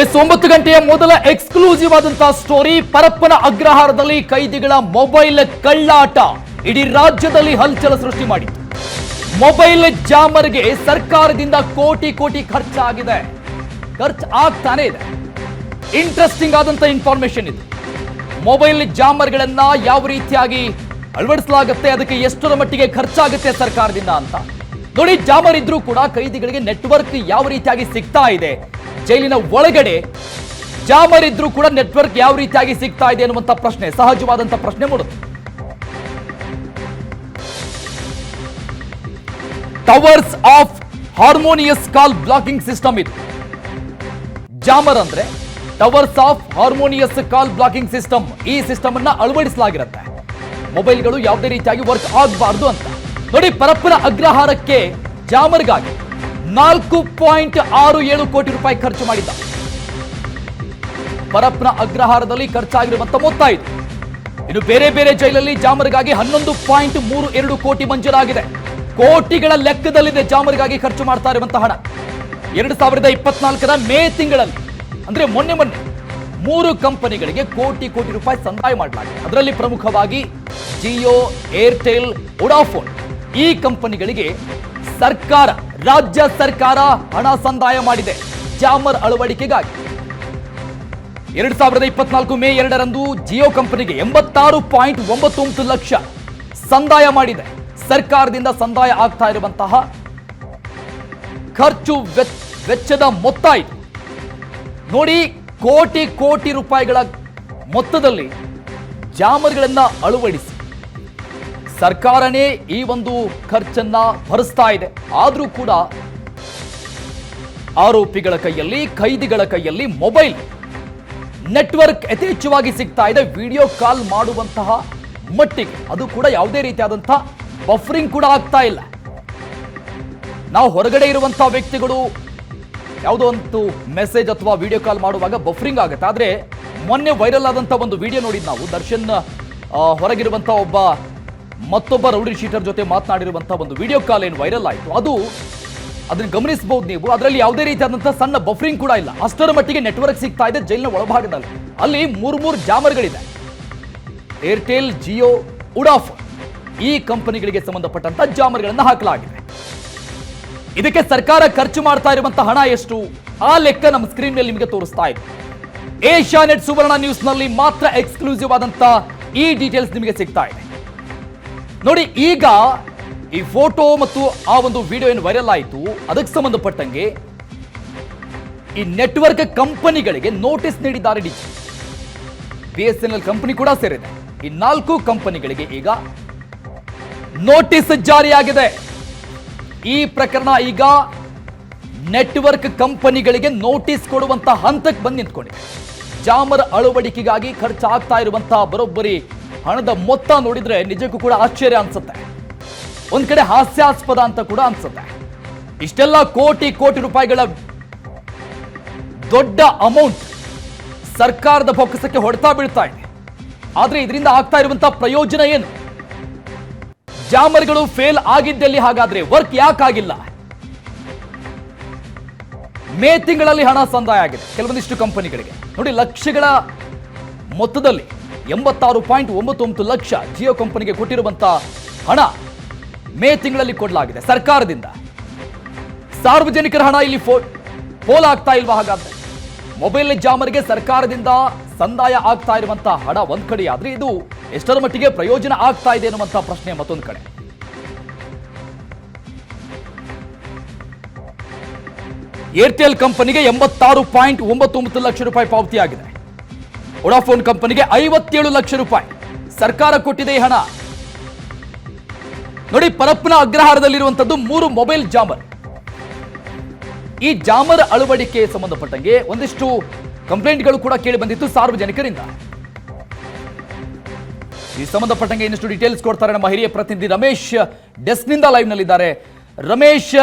S ಒಂಬತ್ತು ಗಂಟೆಯ ಮೊದಲ ಎಕ್ಸ್ಕ್ಲೂಸಿವ್ ಆದಂತಹ ಸ್ಟೋರಿ ಪರಪ್ಪನ ಅಗ್ರಹಾರದಲ್ಲಿ ಕೈದಿಗಳ ಮೊಬೈಲ್ ಕಳ್ಳಾಟ ಇಡೀ ರಾಜ್ಯದಲ್ಲಿ ಹಲ್ಚಲ ಸೃಷ್ಟಿ ಮಾಡಿ ಮೊಬೈಲ್ ಜಾಮರ್ಗೆ ಸರ್ಕಾರದಿಂದ ಕೋಟಿ ಕೋಟಿ ಖರ್ಚಾಗಿದೆ. ಖರ್ಚು ಆಗ್ತಾನೆ ಇದೆ. ಇಂಟ್ರೆಸ್ಟಿಂಗ್ ಆದಂತ ಇನ್ಫಾರ್ಮೇಶನ್ ಇದು. ಮೊಬೈಲ್ ಜಾಮರ್ಗಳನ್ನ ಯಾವ ರೀತಿಯಾಗಿ ಅಳವಡಿಸಲಾಗುತ್ತೆ, ಅದಕ್ಕೆ ಎಷ್ಟರ ಮಟ್ಟಿಗೆ ಖರ್ಚಾಗುತ್ತೆ ಸರ್ಕಾರದಿಂದ ಅಂತ. ನೋಡಿ, ಜಾಮರ್ ಇದ್ರೂ ಕೂಡ ಕೈದಿಗಳಿಗೆ ನೆಟ್ವರ್ಕ್ ಯಾವ ರೀತಿಯಾಗಿ ಸಿಗ್ತಾ ಇದೆ. ಜೈಲಿನ ಒಳಗಡೆ ಜಾಮರ್ ಇದ್ರೂ ಕೂಡ ನೆಟ್ವರ್ಕ್ ಯಾವ ರೀತಿಯಾಗಿ ಸಿಗ್ತಾ ಇದೆ ಅನ್ನುವಂತ ಪ್ರಶ್ನೆ ಸಹಜವಾದಂತ ಪ್ರಶ್ನೆ ಮೂಡುತ್ತೆ. Towers of harmonious call blocking system ಇದು. ಜಾಮರ್ ಅಂದ್ರೆ towers of harmonious call blocking system ಈ ಸಿಸ್ಟಮ್ ಅನ್ನ ಅಳವಡಿಸಲಾಗಿರುತ್ತೆ. ಮೊಬೈಲ್ಗಳು ಯಾವುದೇ ರೀತಿಯಾಗಿ ವರ್ಕ್ ಆಗಬಾರದು ಅಂತ. ನೋಡಿ, ಪರಪ್ಪನ ಅಗ್ರಹಾರಕ್ಕೆ ಜಾಮರ್ಗಾಗಿ ನಾಲ್ಕು ಪಾಯಿಂಟ್ ಆರು ಏಳು ಕೋಟಿ ರೂಪಾಯಿ ಖರ್ಚು ಮಾಡಿದ್ದ. ಪರಪ್ನ ಅಗ್ರಹಾರದಲ್ಲಿ ಖರ್ಚಾಗಿರುವಂತ ಮೊತ್ತ ಇದು ಇನ್ನು ಬೇರೆ ಬೇರೆ ಜೈಲಲ್ಲಿ ಜಾಮರಿಗಾಗಿ ಹನ್ನೊಂದು ಪಾಯಿಂಟ್ ಮೂರು ಎರಡು ಕೋಟಿ ಮಂಜೂರಾಗಿದೆ. ಕೋಟಿಗಳ ಲೆಕ್ಕದಲ್ಲಿದೆ ಜಾಮರಿಗಾಗಿ ಖರ್ಚು ಮಾಡ್ತಾ ಇರುವಂತಹ ಹಣ. ಎರಡು ಸಾವಿರದ ಇಪ್ಪತ್ನಾಲ್ಕರ ಮೇ ತಿಂಗಳಲ್ಲಿ, ಅಂದ್ರೆ ಮೊನ್ನೆ ಮೊನ್ನೆ, ಮೂರು ಕಂಪನಿಗಳಿಗೆ ಕೋಟಿ ಕೋಟಿ ರೂಪಾಯಿ ಸಂದಾಯ ಮಾಡಲಾಗಿದೆ. ಅದರಲ್ಲಿ ಪ್ರಮುಖವಾಗಿ ಜಿಯೋ, ಏರ್ಟೆಲ್, ವೊಡಾಫೋನ್ ಈ ಕಂಪನಿಗಳಿಗೆ ಸರ್ಕಾರ, ರಾಜ್ಯ ಸರ್ಕಾರ ಹಣ ಸಂದಾಯ ಮಾಡಿದೆ. ಜಾಮರ್ ಅಳವಡಿಕೆಗಾಗಿ. ಎರಡ್ ಸಾವಿರದ ಇಪ್ಪತ್ನಾಲ್ಕು ಮೇ ಎರಡರಂದು ಜಿಯೋ ಕಂಪನಿಗೆ ಎಂಬತ್ತಾರು ಪಾಯಿಂಟ್ ಒಂಬತ್ತೊಂಬತ್ತು ಲಕ್ಷ ಸಂದಾಯ ಮಾಡಿದೆ. ಸರ್ಕಾರದಿಂದ ಸಂದಾಯ ಆಗ್ತಾ ಇರುವಂತಹ ಖರ್ಚು ವೆಚ್ಚದ ಮೊತ್ತ ಇದು. ನೋಡಿ, ಕೋಟಿ ಕೋಟಿ ರೂಪಾಯಿಗಳ ಮೊತ್ತದಲ್ಲಿ ಜಾಮರ್ಗಳನ್ನ ಅಳವಡಿಸಿ. ಸರ್ಕಾರನೇ ಈ ಒಂದು ಖರ್ಚನ್ನ ಭರಿಸ್ತಾ ಇದೆ. ಆದರೂ ಕೂಡ ಆರೋಪಿಗಳ ಕೈಯಲ್ಲಿ ಖೈದಿಗಳ ಕೈಯಲ್ಲಿ ಮೊಬೈಲ್ ನೆಟ್ವರ್ಕ್ ಯಥೇಚ್ಛವಾಗಿ ಸಿಗ್ತಾ ಇದೆ. ವಿಡಿಯೋ ಕಾಲ್ ಮಾಡುವಂತಹ ಮಟ್ಟಿಗೆ. ಅದು ಕೂಡ ಯಾವುದೇ ರೀತಿಯಾದಂತಹ ಬಫರಿಂಗ್ ಕೂಡ ಆಗ್ತಾ ಇಲ್ಲ. ನಾವು ಹೊರಗಡೆ ಇರುವಂತಹ ವ್ಯಕ್ತಿಗಳು ಯಾವುದೋ ಒಂದು ಮೆಸೇಜ್ ಅಥವಾ ವಿಡಿಯೋ ಕಾಲ್ ಮಾಡುವಾಗ ಬಫರಿಂಗ್ ಆಗುತ್ತೆ. ಆದರೆ ಮೊನ್ನೆ ವೈರಲ್ ಆದಂಥ ಒಂದು ವಿಡಿಯೋ ನೋಡಿದ್ ನಾವು. ದರ್ಶನ್ ಹೊರಗಿರುವಂಥ ಒಬ್ಬ ಮತ್ತೊಬ್ಬ ರೌಡಿ ಶೀಟರ್ ಜೊತೆ ಮಾತನಾಡಿರುವಂತಹ ಒಂದು ವಿಡಿಯೋ ಕಾಲ್ ಏನು ವೈರಲ್ ಆಯಿತು. ಅದು ಅದನ್ನ ಗಮನಿಸಬಹುದು ನೀವು. ಅದರಲ್ಲಿ ಯಾವುದೇ ರೀತಿಯಾದಂತಹ ಸಣ್ಣ ಬಫರಿಂಗ್ ಕೂಡ ಇಲ್ಲ. ಅಷ್ಟರ ಮಟ್ಟಿಗೆ ನೆಟ್ವರ್ಕ್ ಸಿಗ್ತಾ ಇದೆ ಜೈಲಿನ ಒಳಭಾಗದಲ್ಲಿ. ಅಲ್ಲಿ ಮೂರು ಮೂರು ಜಾಮರ್ಗಳಿದೆ. ಏರ್ಟೆಲ್ ಜಿಯೋ ಉಡಾಫ್ ಈ ಕಂಪನಿಗಳಿಗೆ ಸಂಬಂಧಪಟ್ಟಂತ ಜಾಮರ್ಗಳನ್ನು ಹಾಕಲಾಗಿದೆ. ಇದಕ್ಕೆ ಸರ್ಕಾರ ಖರ್ಚು ಮಾಡ್ತಾ ಇರುವಂತಹ ಹಣ ಎಷ್ಟು? ಆ ಲೆಕ್ಕ ನಮ್ಮ ಸ್ಕ್ರೀನ್ ಮೇಲೆ ನಿಮಗೆ ತೋರಿಸ್ತಾ ಇದೆ. ಏಷ್ಯಾ ನೆಟ್ ಸುವರ್ಣ ನ್ಯೂಸ್ನಲ್ಲಿ ಮಾತ್ರ ಎಕ್ಸ್ಕ್ಲೂಸಿವ್ ಆದಂತಹ ಈ ಡೀಟೇಲ್ಸ್ ನಿಮಗೆ ಸಿಗ್ತಾ ಇದೆ. ನೋಡಿ, ಈಗ ಈ ಫೋಟೋ ಮತ್ತು ಆ ಒಂದು ವಿಡಿಯೋ ಏನು ವೈರಲ್ ಆಯಿತು, ಅದಕ್ಕೆ ಸಂಬಂಧಪಟ್ಟಂಗೆ ಈ ನೆಟ್ವರ್ಕ್ ಕಂಪನಿಗಳಿಗೆ ನೋಟಿಸ್ ನೀಡಿದ್ದಾರೆ DG B S N L company ಕೂಡ ಸೇರಿದೆ. ಈ ನಾಲ್ಕು ಕಂಪನಿಗಳಿಗೆ ಈಗ ನೋಟಿಸ್ ಜಾರಿಯಾಗಿದೆ. ಈ ಪ್ರಕರಣ ಈಗ ನೆಟ್ವರ್ಕ್ ಕಂಪನಿಗಳಿಗೆ ನೋಟಿಸ್ ಕೊಡುವಂತ ಹಂತಕ್ಕೆ ಬಂದು ನಿಂತ್ಕೊಂಡಿದೆ. ಜಾಮರ್ ಅಳವಡಿಕೆಗಾಗಿ ಖರ್ಚಾಗ್ತಾ ಇರುವಂತಹ ಬರೋಬ್ಬರಿ ಹಣದ ಮೊತ್ತ ನೋಡಿದ್ರೆ ನಿಜಕ್ಕೂ ಕೂಡ ಆಶ್ಚರ್ಯ ಅನ್ಸುತ್ತೆ. ಒಂದ್ ಕಡೆ ಹಾಸ್ಯಾಸ್ಪದ ಅಂತ ಕೂಡ ಅನ್ಸುತ್ತೆ. ಇಷ್ಟೆಲ್ಲ ಕೋಟಿ ಕೋಟಿ ರೂಪಾಯಿಗಳ ದೊಡ್ಡ ಅಮೌಂಟ್ ಸರ್ಕಾರದ ಬೊಕ್ಕಸಕ್ಕೆ ಹೊಡೆತಾ ಬೀಳ್ತಾ ಇದೆ. ಆದ್ರೆ ಇದರಿಂದ ಆಗ್ತಾ ಇರುವಂತಹ ಪ್ರಯೋಜನ ಏನು? ಜಾಮರ್ಗಳು ಫೇಲ್ ಆಗಿದ್ದಲ್ಲಿ ಹಾಗಾದ್ರೆ ವರ್ಕ್ ಯಾಕಾಗಿಲ್ಲ ಮೇ ತಿಂಗಳಲ್ಲಿ ಹಣ ಸಂದಾಯ ಆಗಿದೆ. ಕೆಲವೊಂದಿಷ್ಟು ಕಂಪನಿಗಳಿಗೆ ನೋಡಿ ಲಕ್ಷಗಳ ಮೊತ್ತದಲ್ಲಿ. ಎಂಬತ್ತಾರು ಪಾಯಿಂಟ್ ಒಂಬತ್ತೊಂಬತ್ತು ಲಕ್ಷ ಜಿಯೋ ಕಂಪನಿಗೆ ಕೊಟ್ಟಿರುವಂತ ಹಣ ಮೇ ತಿಂಗಳಲ್ಲಿ ಕೊಡಲಾಗಿದೆ. ಸರ್ಕಾರದಿಂದ ಸಾರ್ವಜನಿಕರ ಹಣ ಇಲ್ಲಿ ಫೋ ಪೋಲ್ ಆಗ್ತಾ ಇಲ್ವಾ ಹಾಗಾದ್ರೆ? ಮೊಬೈಲ್ ಜಾಮರ್ಗೆ ಸರ್ಕಾರದಿಂದ ಸಂದಾಯ ಆಗ್ತಾ ಇರುವಂತಹ ಹಣ ಒಂದ್ ಕಡೆ ಆದ್ರೆ ಇದು ಎಷ್ಟರ ಮಟ್ಟಿಗೆ ಪ್ರಯೋಜನ ಆಗ್ತಾ ಇದೆ ಅನ್ನುವಂತಹ ಪ್ರಶ್ನೆ ಮತ್ತೊಂದು ಕಡೆ. ಏರ್ಟೆಲ್ ಕಂಪನಿಗೆ ಎಂಬತ್ತಾರು ಪಾಯಿಂಟ್ ಒಂಬತ್ತೊಂಬತ್ತು ಲಕ್ಷ ರೂಪಾಯಿ ಪಾವತಿಯಾಗಿದೆ. ವೊಡಾಫೋನ್ ಕಂಪನಿಗೆ ಐವತ್ತೇಳು ಲಕ್ಷ ರೂಪಾಯಿ. ಸರ್ಕಾರ ಕೊಟ್ಟಿದೆ ಹಣ. ನೋಡಿ, ಪರಪ್ಪನ ಅಗ್ರಹಾರದಲ್ಲಿರುವಂತದ್ದು ಮೂರು ಮೊಬೈಲ್ ಜಾಮರ್. ಈ ಜಾಮರ್ ಅಳವಡಿಕೆ ಸಂಬಂಧಪಟ್ಟಂಗೆ ಒಂದಿಷ್ಟು ಕಂಪ್ಲೇಂಟ್ಗಳು ಕೂಡ ಕೇಳಿ ಬಂದಿತ್ತು ಸಾರ್ವಜನಿಕರಿಂದ. ಈ ಸಂಬಂಧಪಟ್ಟಂಗೆ ಇನ್ನಷ್ಟು ಡೀಟೇಲ್ಸ್ ಕೊಡ್ತಾರೆ ನಮ್ಮ ಹಿರಿಯ ಪ್ರತಿನಿಧಿ ರಮೇಶ್ ಡೆಸ್ಕ್ನಿಂದ ಲೈವ್ ನಲ್ಲಿದ್ದಾರೆ. ರಮೇಶ್,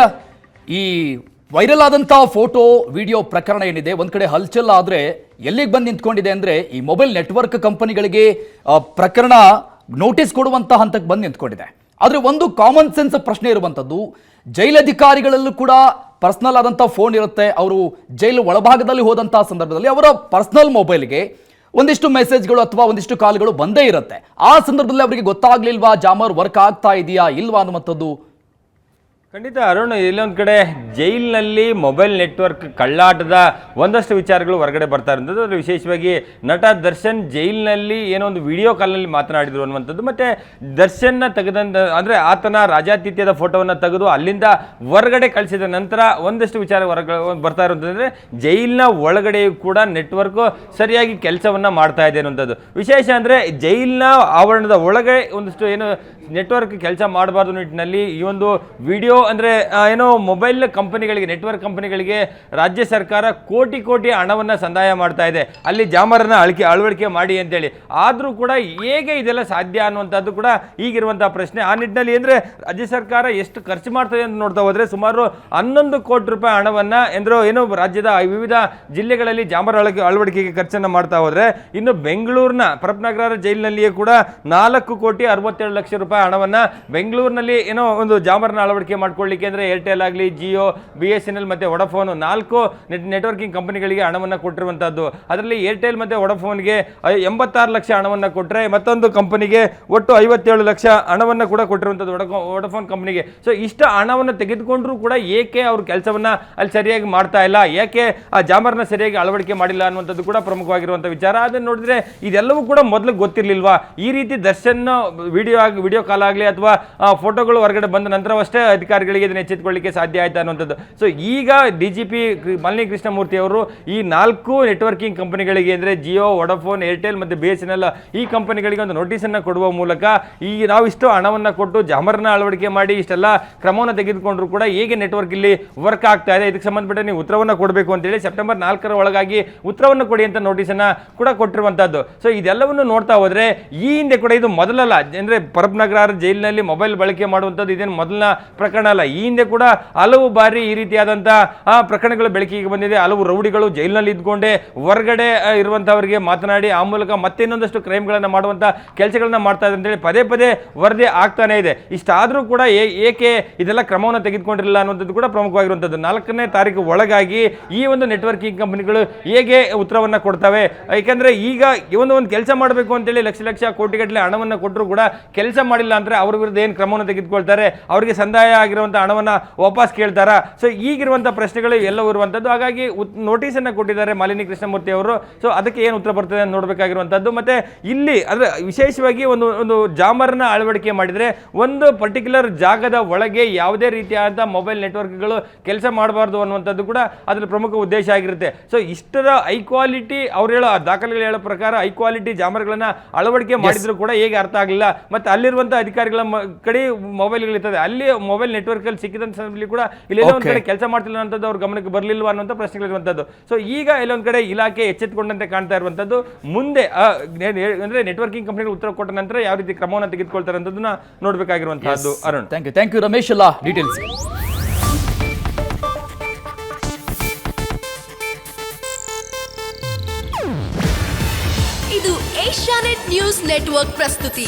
ಈ ವೈರಲ್ ಆದಂಥ ಫೋಟೋ, ವಿಡಿಯೋ ಪ್ರಕರಣ ಏನಿದೆ, ಒಂದು ಕಡೆ ಹಲ್ಚಲ್ ಆದ್ರೆ ಎಲ್ಲಿಗೆ ಬಂದು ನಿಂತ್ಕೊಂಡಿದೆ ಅಂದ್ರೆ ಈ ಮೊಬೈಲ್ ನೆಟ್ವರ್ಕ್ ಕಂಪನಿಗಳಿಗೆ ಪ್ರಕರಣ ನೋಟಿಸ್ ಕೊಡುವಂಥ ಹಂತಕ್ಕೆ ಬಂದು ನಿಂತ್ಕೊಂಡಿದೆ. ಆದ್ರೆ ಒಂದು ಕಾಮನ್ ಸೆನ್ಸ್ ಪ್ರಶ್ನೆ ಇರುವಂತದ್ದು ಜೈಲಧಿಕಾರಿಗಳಲ್ಲೂ ಕೂಡ ಪರ್ಸನಲ್ ಆದಂಥ ಫೋನ್ ಇರುತ್ತೆ. ಅವರು ಜೈಲು ಒಳಭಾಗದಲ್ಲಿ ಹೋದಂಥ ಸಂದರ್ಭದಲ್ಲಿ ಅವರ ಪರ್ಸನಲ್ ಮೊಬೈಲ್ಗೆ ಒಂದಿಷ್ಟು ಮೆಸೇಜ್ಗಳು ಅಥವಾ ಒಂದಿಷ್ಟು ಕಾಲ್ಗಳು ಬಂದೇ ಇರುತ್ತೆ. ಆ ಸಂದರ್ಭದಲ್ಲಿ ಅವರಿಗೆ ಗೊತ್ತಾಗ್ಲಿಲ್ವಾ, ಜಾಮರ್ ವರ್ಕ್ ಆಗ್ತಾ ಇದೆಯಾ, ಇಲ್ವಾ ಅನ್ನುವಂಥದ್ದು ಖಂಡಿತ ಅರುಣ್, ಇಲ್ಲೊಂದು ಕಡೆ ಜೈಲಿನಲ್ಲಿ ಮೊಬೈಲ್ ನೆಟ್ವರ್ಕ್ ಕಳ್ಳಾಟದ ಒಂದಷ್ಟು ವಿಚಾರಗಳು ಹೊರಗಡೆ ಬರ್ತಾ ಇರೋದು ಅದರಲ್ಲಿ ವಿಶೇಷವಾಗಿ ನಟ ದರ್ಶನ್ ಜೈಲಿನಲ್ಲಿ ಏನೋ ಒಂದು ವಿಡಿಯೋ ಕಾಲ್ನಲ್ಲಿ ಮಾತನಾಡಿದ್ರು ಅನ್ನುವಂಥದ್ದು. ಮತ್ತು ದರ್ಶನ್ನ ತೆಗೆದಂತ, ಅಂದರೆ ಆತನ ರಾಜಾತಿಥ್ಯದ ಫೋಟೋವನ್ನು ತೆಗೆದು ಅಲ್ಲಿಂದ ಹೊರಗಡೆ ಕಳಿಸಿದ ನಂತರ ಒಂದಷ್ಟು ವಿಚಾರ ಹೊರಗಡೆ ಬರ್ತಾ ಇರೋದಂದ್ರೆ ಜೈಲಿನ ಒಳಗಡೆಯೂ ಕೂಡ ನೆಟ್ವರ್ಕು ಸರಿಯಾಗಿ ಕೆಲಸವನ್ನು ಮಾಡ್ತಾ ಇದೆ ಅನ್ನುವಂಥದ್ದು. ವಿಶೇಷ ಅಂದರೆ ಜೈಲಿನ ಆವರಣದ ಒಳಗೆ ಒಂದಷ್ಟು ಏನು ನೆಟ್ವರ್ಕ್ ಕೆಲಸ ಮಾಡಬಾರ್ದು ನಿಟ್ಟಿನಲ್ಲಿ ಈ ಒಂದು ವಿಡಿಯೋ ಅಂದರೆ ಏನೋ ಮೊಬೈಲ್ ಕಂಪನಿಗಳಿಗೆ, ನೆಟ್ವರ್ಕ್ ಕಂಪನಿಗಳಿಗೆ ರಾಜ್ಯ ಸರ್ಕಾರ ಕೋಟಿ ಕೋಟಿ ಹಣವನ್ನು ಸಂದಾಯ ಮಾಡ್ತಾ ಇದೆ. ಅಲ್ಲಿ ಜಾಮರನ್ನ ಅಳಿಕೆ, ಅಳವಡಿಕೆ ಮಾಡಿ ಅಂತೇಳಿ. ಆದರೂ ಕೂಡ ಹೇಗೆ ಇದೆಲ್ಲ ಸಾಧ್ಯ ಅನ್ನುವಂಥದ್ದು ಕೂಡ ಈಗಿರುವಂಥ ಪ್ರಶ್ನೆ. ಆ ನಿಟ್ಟಿನಲ್ಲಿ ಅಂದರೆ ರಾಜ್ಯ ಸರ್ಕಾರ ಎಷ್ಟು ಖರ್ಚು ಮಾಡ್ತದೆ ಅಂತ ನೋಡ್ತಾ ಹೋದ್ರೆ ಸುಮಾರು ಹನ್ನೊಂದು ಕೋಟಿ ರೂಪಾಯಿ ಹಣವನ್ನು ಎಂದರು ಏನೋ ರಾಜ್ಯದ ವಿವಿಧ ಜಿಲ್ಲೆಗಳಲ್ಲಿ ಜಾಮರ ಅಳಕೆ, ಅಳವಡಿಕೆಗೆ ಖರ್ಚನ್ನು ಮಾಡ್ತಾ ಹೋದರೆ ಇನ್ನು ಬೆಂಗಳೂರಿನ ಪರಪ್ನಗರ ಜೈಲಿನಲ್ಲಿಯೇ ಕೂಡ ನಾಲ್ಕು ಕೋಟಿ ಅರವತ್ತೇಳು ಲಕ್ಷ ರೂಪಾಯಿ ಹಣವನ್ನ ಬೆಂಗಳೂರಿನಲ್ಲಿ ಏನೋ ಒಂದು ಜಾಮರನ ಅಳವಡಿಕೆ ಮಾಡ್ಕೊಳ್ಳಿಕ್ಕೆ ಅಂದ್ರೆ ಏರ್ಟೆಲ್ ಆಗಲಿ Jio B S N L ಮತ್ತೆ ವಡಫೋನು ನಾಲ್ಕು ನೆಟ್ ನೆಟ್ವರ್ಕಿಂಗ್ ಕಂಪನಿಗಳಿಗೆ ಹಣವನ್ನು ಕೊಟ್ಟಿರುವಂಥದ್ದು ಅದರಲ್ಲಿ ಏರ್ಟೆಲ್ ಮತ್ತೆ ವಡಫೋನ್ಗೆ ಎಂಬತ್ತಾರು ಲಕ್ಷ ಹಣವನ್ನು ಕೊಟ್ಟರೆ ಮತ್ತೊಂದು ಕಂಪನಿಗೆ ಒಟ್ಟು ಐವತ್ತೇಳು ಲಕ್ಷ ಹಣವನ್ನು ಕೂಡ ಕೊಟ್ಟಿರುವಂಥದ್ದು ವಡಕೋ ವಡಫೋನ್ ಕಂಪನಿಗೆ ಸೊ ಇಷ್ಟು ಹಣವನ್ನು ತೆಗೆದುಕೊಂಡ್ರೂ ಕೂಡ ಏಕೆ ಅವ್ರ ಕೆಲಸವನ್ನ ಅಲ್ಲಿ ಸರಿಯಾಗಿ ಮಾಡ್ತಾ ಇಲ್ಲ? ಯಾಕೆ ಆ ಜಾಮರ್ನ ಸರಿಯಾಗಿ ಅಳವಡಿಕೆ ಮಾಡಿಲ್ಲ ಅನ್ನುವಂಥದ್ದು ಕೂಡ ಪ್ರಮುಖವಾಗಿರುವಂಥ ವಿಚಾರ. ಅದನ್ನು ನೋಡಿದ್ರೆ ಇದೆಲ್ಲವೂ ಕೂಡ ಮೊದಲು ಗೊತ್ತಿರಲಿಲ್ವಾ? ಈ ರೀತಿ ದರ್ಶನ್, ವಿಡಿಯೋ ಆಗಿ ವಿಡಿಯೋ ಕಾಲ್ ಆಗಲಿ ಅಥವಾ ಫೋಟೋಗಳು ಹೊರಗಡೆ ಬಂದ ನಂತರವಷ್ಟೇ ಅಧಿಕಾರಿಗಳಿಗೆ ಇದನ್ನು ಎಚ್ಚೆತ್ತುಕೊಳ್ಳಿಕ್ಕೆ ಸಾಧ್ಯ ಆಯ್ತಾ ಅನ್ನುವಂಥದ್ದು. ಸೊ ಈಗ D G P Malini Krishnamurthy ಅವರು ಈ ನಾಲ್ಕು ನೆಟ್ವರ್ಕಿಂಗ್ ಕಂಪನಿಗಳಿಗೆ ಅಂದರೆ ಜಿಯೋ ವೊಡಾಫೋನ್ ಏರ್ಟೆಲ್ ಮತ್ತು ಬಿ ಎಸ್ ಎನ್ ಎಲ್ ಈ ಕಂಪನಿಗಳಿಗೆ ಒಂದು ನೋಟಿಸನ್ನು ಕೊಡುವ ಮೂಲಕ ಈ ನಾವು ಇಷ್ಟು ಹಣವನ್ನು ಕೊಟ್ಟು ಜಾಮರ್ನ ಅಳವಡಿಕೆ ಮಾಡಿ ಇಷ್ಟೆಲ್ಲ ಕ್ರಮವನ್ನು ತೆಗೆದುಕೊಂಡ್ರು ಕೂಡ ಹೇಗೆ ನೆಟ್ವರ್ಕ್ ಇಲ್ಲಿ ವರ್ಕ್ ಆಗ್ತಾ ಇದೆ. ಇದಕ್ಕೆ ಸಂಬಂಧಪಟ್ಟ ನೀವು ಉತ್ತರವನ್ನು ಕೊಡಬೇಕು ಅಂತೇಳಿ ಸೆಪ್ಟೆಂಬರ್ ನಾಲ್ಕರ ಒಳಗಾಗಿ ಉತ್ತರವನ್ನು ಕೊಡಿ ಅಂತ ನೋಟಿಸನ್ನು ಕೂಡ ಕೊಟ್ಟಿರುವಂಥದ್ದು. ಸೊ ಇದೆಲ್ಲವನ್ನು ನೋಡ್ತಾ ಹೋದ್ರೆ ಈ ಹಿಂದೆ ಕೂಡ ಇದು ಮೊದಲಲ್ಲ. ಅಂದರೆ ಪರಪ್ನಗರ ಜೈಲಿನಲ್ಲಿ ಮೊಬೈಲ್ ಬಳಕೆ ಮಾಡುವಂಥದ್ದು ಇದೇನು ಮೊದಲನ ಪ್ರಕರಣ ಅಲ್ಲ, ಈ ಹಿಂದೆ ಕೂಡ ಹಲವು ಬಾರಿ ಈ ರೀತಿಯಾದಂಥ ಪ್ರಕರಣಗಳು ಬೆಳಕಿಗೆ ಬಂದಿದೆ. ಹಲವು ರೌಡಿಗಳು ಜೈಲಿನಲ್ಲಿ ಇದ್ಕೊಂಡೆ. ಹೊರಗಡೆ ಇರುವಂಥವರಿಗೆ ಮಾತನಾಡಿ, ಆ ಮೂಲಕ ಮತ್ತೆ ಇನ್ನೊಂದಷ್ಟು ಕ್ರೈಮ್ಗಳನ್ನು ಮಾಡುವಂಥ ಕೆಲಸಗಳನ್ನ ಮಾಡ್ತಾ ಇದೆ ಅಂತೇಳಿ ಪದೇ ಪದೇ ವರದಿ ಆಗ್ತಾನೆ ಇದೆ. ಇಷ್ಟಾದರೂ ಕೂಡ ಏಕೆ ಇದೆಲ್ಲ ಕ್ರಮವನ್ನು ತೆಗೆದುಕೊಂಡಿರಲಿಲ್ಲ ಅನ್ನುವಂಥದ್ದು ಕೂಡ ಪ್ರಮುಖವಾಗಿರುವಂಥದ್ದು. ನಾಲ್ಕನೇ ತಾರೀಕು ಒಳಗಾಗಿ ಈ ಒಂದು ನೆಟ್ವರ್ಕಿಂಗ್ ಕಂಪನಿಗಳು ಹೇಗೆ ಉತ್ತರವನ್ನು ಕೊಡ್ತವೆ? ಏಕೆಂದರೆ ಈಗ ಒಂದು ಒಂದು ಕೆಲಸ ಮಾಡಬೇಕು ಅಂತೇಳಿ ಲಕ್ಷ ಲಕ್ಷ ಕೋಟಿಗಟ್ಟಲೆ ಹಣವನ್ನು ಕೊಟ್ಟರು ಕೂಡ ಕೆಲಸ ಮಾಡಿಲ್ಲ ಅಂದ್ರೆ ಅವ್ರ ವಿರುದ್ಧ ಏನು ಕ್ರಮವನ್ನು ತೆಗೆದುಕೊಳ್ತಾರೆ? ಅವರಿಗೆ ಸಂದಾಯ ಆಗಿರುವಂಥ ಹಣವನ್ನು ವಾಪಸ್ ಕೇಳ್ತಾರಾ? ಸೊ ಈಗಿರುವಂಥ ಪ್ರಶ್ನೆಗಳು ಎಲ್ಲವೂ ಇರುವಂಥದ್ದು ಹಾಗಾಗಿ ನೋಟಿಸನ್ನು ಕೊಟ್ಟಿದ್ದಾರೆ ಮಾಲಿನಿ ಕೃಷ್ಣಮೂರ್ತಿ ಅವರು. ಸೊ ಅದಕ್ಕೆ ಏನು ಉತ್ತರ ಬರ್ತದೆ ಅಂತ ನೋಡಬೇಕಾಗಿರುವಂಥದ್ದು ಮತ್ತೆ ಇಲ್ಲಿ ಅಂದ್ರೆ ವಿಶೇಷವಾಗಿ ಒಂದು ಒಂದು ಜಾಮರ್ನ ಅಳವಡಿಕೆ ಮಾಡಿದರೆ ಒಂದು ಪರ್ಟಿಕ್ಯುಲರ್ ಜಾಗದ ಒಳಗೆ ಯಾವುದೇ ರೀತಿಯಾದ ಮೊಬೈಲ್ ನೆಟ್ವರ್ಕ್ಗಳು ಕೆಲಸ ಮಾಡಬಾರ್ದು ಅನ್ನುವಂಥದ್ದು ಕೂಡ ಅದರ ಪ್ರಮುಖ ಉದ್ದೇಶ ಆಗಿರುತ್ತೆ. ಸೊ ಇಷ್ಟರ ಹೈ ಕ್ವಾಲಿಟಿ ಅವ್ರು ಹೇಳೋ ದಾಖಲೆಗಳು ಹೇಳೋ ಪ್ರಕಾರ ಹೈ ಕ್ವಾಲಿಟಿ ಜಾಮರ್ಗಳನ್ನ ಅಳವಡಿಕೆ ಮಾಡಿದ್ರು ಕೂಡ ಹೇಗೆ ಅರ್ಥ ಆಗಲಿಲ್ಲ ಮತ್ತೆ ಅಲ್ಲಿರುವಂಥ ಅಧಿಕಾರಿಗಳ ಕಡೆ ಮೊಬೈಲ್ಗಳಿರ್ತದೆ ಅಲ್ಲಿ ಮೊಬೈಲ್ ನೆಟ್ವರ್ಕ್ ಅಲ್ಲಿ ಸಿಕ್ಕಿದಂತ ಸಂದರ್ಭದಲ್ಲಿ ಕೂಡ ಇಲ್ಲಿ ಒಂದು ಕಡೆ ಕೆಲಸ ಮಾಡ್ತಿಲ್ಲ ಅನ್ನೋದು ಅವ್ರ ಗಮನಕ್ಕೆ ಬರಲಿಲ್ಲ ಅನ್ನೋಂಥ ಪ್ರಶ್ನೆಗಳಿರುವಂಥದ್ದು ಸೊ ಈಗ ಎಲ್ಲೊಂದು ಕಡೆ ಇಲಾಖೆ ಎಚ್ಚೆತ್ತುಕೊಂಡಂತೆ ಕಾಣ್ತಾ ಇರುವಂಥದ್ದು. ಮುಂದೆ ಅಂದ್ರೆ ನೆಟ್ವರ್ಕಿಂಗ್ ಕಂಪನಿ ಉತ್ತರ ಕೊಟ್ಟ ನಂತರ ಯಾವ ರೀತಿ ಕ್ರಮವನ್ನು ತೆಗೆದುಕೊಳ್ತಾರೆ ಅಂತದನ್ನ ನೋಡಬೇಕಾಗಿರುವಂತಹದ್ದು. Arun. Thank you thank you Ramesh ಅಲ್ಲ ಡೀಟೇಲ್ಸ್ ಇದು ಏಷ್ಯಾನೆಟ್ ನ್ಯೂಸ್ ನೆಟ್ವರ್ಕ್ ಪ್ರಸ್ತುತಿ.